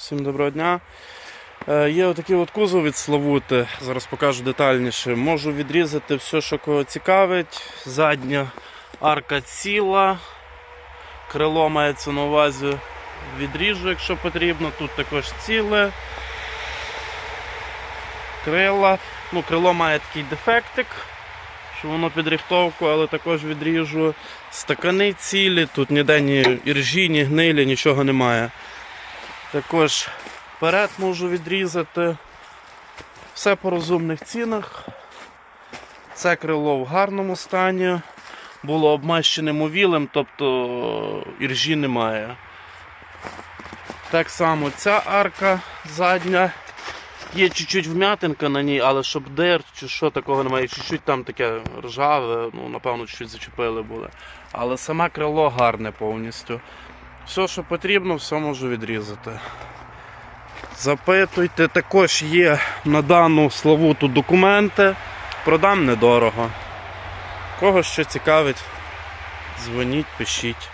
Всім доброго дня. Е, Є отакий от кузов від Славути, зараз покажу детальніше. Можу відрізати все, що кого цікавить. Задня арка ціла, крило мається на увазі. Відріжу, якщо потрібно. Тут також ціле. Крила. Ну, крило має такий дефектик, що воно під рихтовку, але також відріжу. Стакани цілі, тут ніде ні іржі, ні гнилі, нічого немає. Також вперед можу відрізати. Все по розумних цінах. Це крило в гарному стані. Було обмащене мовілем, тобто іржі немає. Так само ця арка задня. Є чуть-чуть вм'ятинка на ній, але щоб дир чи що такого немає, чуть-чуть там таке ржаве, ну напевно чуть-чуть зачепили були. Але саме крило гарне повністю. Все, що потрібно, все можу відрізати. Запитуйте, також є на дану славуту документи. Продам недорого. Кого що цікавить, дзвоніть, пишіть.